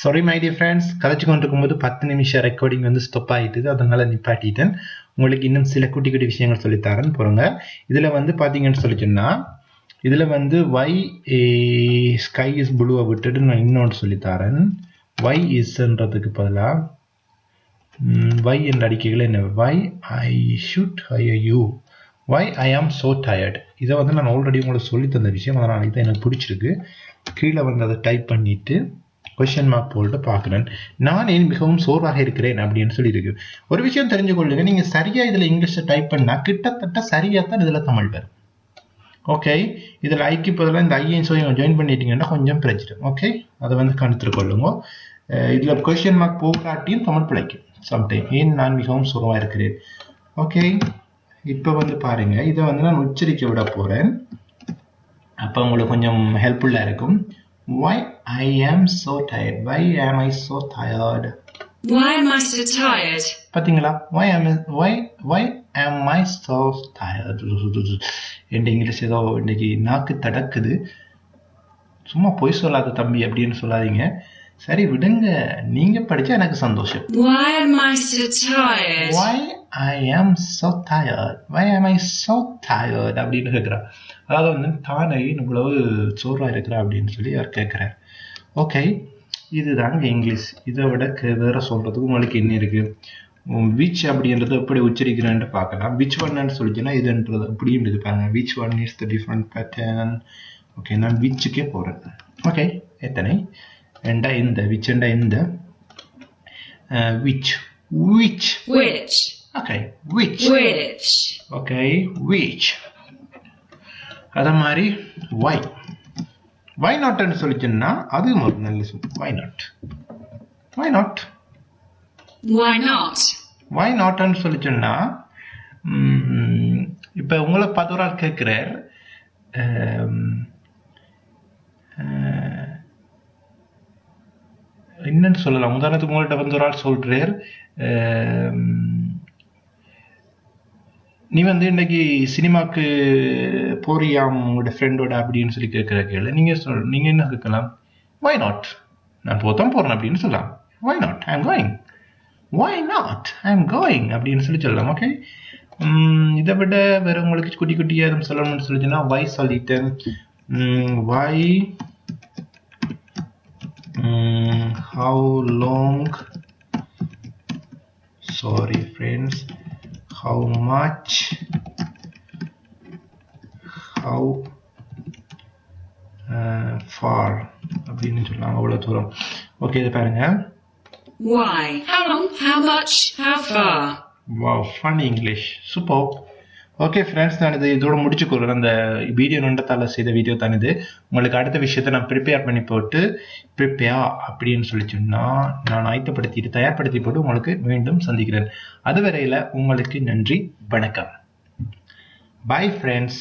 Sorry my dear friends கதைச்சு கொண்டிருக்கும் போது பத்து நிமிஷம் ரெக்கார்டிங் வந்து ஸ்டாப் ஆகிட்டு அதனால நிப்பாட்டிட்டேன். உங்களுக்கு இன்னும் சில குட்டி குட்டி விஷயங்கள் சொல்லித்தரேன் போறோங்க. இதுல வந்து பாத்தீங்கன்னு சொல்லி சொன்னா இதுல வந்து வை ஸ்கை இஸ் ப்ளூவை விட்டுட்டு நான் இன்னொன்று சொல்லித்தரேன் வை இஸ்ன்றதுக்கு பதிலாக வை என்ற அடிக்கைகள் என்ன? வை I should I you why ஐ ஆம் சோ டயர்ட் இதை வந்து நான் ஆல்ரெடி உங்களுக்கு சொல்லி தந்த விஷயம். அதனால் இது எனக்கு பிடிச்சிருக்கு. கீழே வந்து அதை டைப் பண்ணிட்டு கொஷின் மார்க் போல்ட்டு பார்க்குறேன். நான் ஏன் மிகவும் சோர்வாக இருக்கிறேன் அப்படின்னு சொல்லியிருக்கு. ஒரு விஷயம் தெரிஞ்சு கொள்ளுங்க நீங்கள் சரியாக இதில் இங்கிலீஷை டைப் பண்ணால் கிட்டத்தட்ட சரியாக தான் இதில் தமிழ் வரும். ஓகே இதில் ஐக்கு பதிலாக இந்த ஐஎன்ஸோ ஜாயின் பண்ணிட்டீங்கன்னா கொஞ்சம் பிரச்சனை. ஓகே அதை வந்து கணித்துக் கொள்ளுங்க. இதில் கொஷின் மார்க் போகாட்டியும் தமிழ் பிழைக்கும். சம்டைம் ஏன் நான் மிகவும் சோர்வாக இருக்கிறேன்? ஓகே இப்போ வந்து பாருங்க. இதை வந்து நான் உச்சரிக்க விட போகிறேன் அப்போ உங்களுக்கு கொஞ்சம் ஹெல்ப்ஃபுல்லாக இருக்கும். Why I am so tired why am I so tired Why am I so tired? பாத்தீங்களா why am why why am I so tired என் இங்கிலீஷ் ஏதோ இன்னைக்கு நாக்கு தடக்குது சும்மா பொய் சொல்லாத தம்பி அப்படின்னு சொல்லாதீங்க சரி விடுங்க நீங்க படிச்சா எனக்கு சந்தோஷம் Why am I so tired? why I am so tired. Why am I so tired அப்படின்னு கேட்குறா அதாவது வந்து தானே இவ்வளவு சோர்வாக இருக்கிறா அப்படின்னு சொல்லி அவர் கேட்குறார். ஓகே இதுதாங்க இங்கிலீஷ். இதை விட க- வேற சொல்றதுக்கு உங்களுக்கு என்ன இருக்கு? விச் அப்படின்றது எப்படி உச்சரிக்கிறேன்னு பார்க்கலாம். விச் ஒன்னு சொல்லிச்சுன்னா இதுன்றது அப்படியும் இருக்கு பாருங்க. Which one is the different pattern okay நான் விச்சுக்கே போகிறேன் ஓகே எத்தனை? ரெண்டா இந்த விச்ண்டா இந்த. Which which which okay which Which? Okay which அதே மாதிரி வை வை நாட்னு சொல்லிச்சுன்னா அது ஒரு நல்ல சொல். Why not why not Why not? Why நாட்னு சொல்லிச்சுன்னா இப்போ உங்களை பார்த்து ஒரு ஆள் கேட்குறார் என்னன்னு சொல்லலாம். உதாரணத்துக்கு உங்கள்கிட்ட வந்து ஒரு ஆள் சொல்றார். ஆம், நீ வந்து இன்னைக்கு சினிமாக்கு போறியாம் உங்களோட ஃப்ரெண்டோட அப்படின்னு சொல்லி கேட்குற கேள்வி நீங்க சொல் நீங்க என்ன கேட்கலாம் வை நாட் நான் போத்தான் போறேன் அப்படின்னு சொல்லலாம். Why not I am going why not I am going அப்படின்னு சொல்லி சொல்லலாம் ஓகே இதை விட வேற உங்களுக்கு குட்டி குட்டியா எதுவும் சொல்லணும்னு சொல்லிச்சுன்னா வை சொல்லிட்டேன். Why how long sorry friends how much how uh, far அப்படின்னு சொல்லலாம் அவ்வளோ தூரம் ஓகே இது பாருங்க Why? How long? How much? How far? Wow fun English super Okay friends நான் இது இதோட முடிச்சுக்கொள்கிறேன் அந்த வீடியோ நுண்டத்தால் செய்த வீடியோ தான் இது. உங்களுக்கு அடுத்த விஷயத்தை நான் ப்ரிப்பேர் பண்ணி போட்டு ப்ரிப்பேயா அப்படின்னு சொல்லி சொன்னால் நான் ஆயத்தப்படுத்திட்டு தயார்படுத்தி போட்டு உங்களுக்கு மீண்டும் சந்திக்கிறேன். அதுவரையில் உங்களுக்கு நன்றி வணக்கம். Bye friends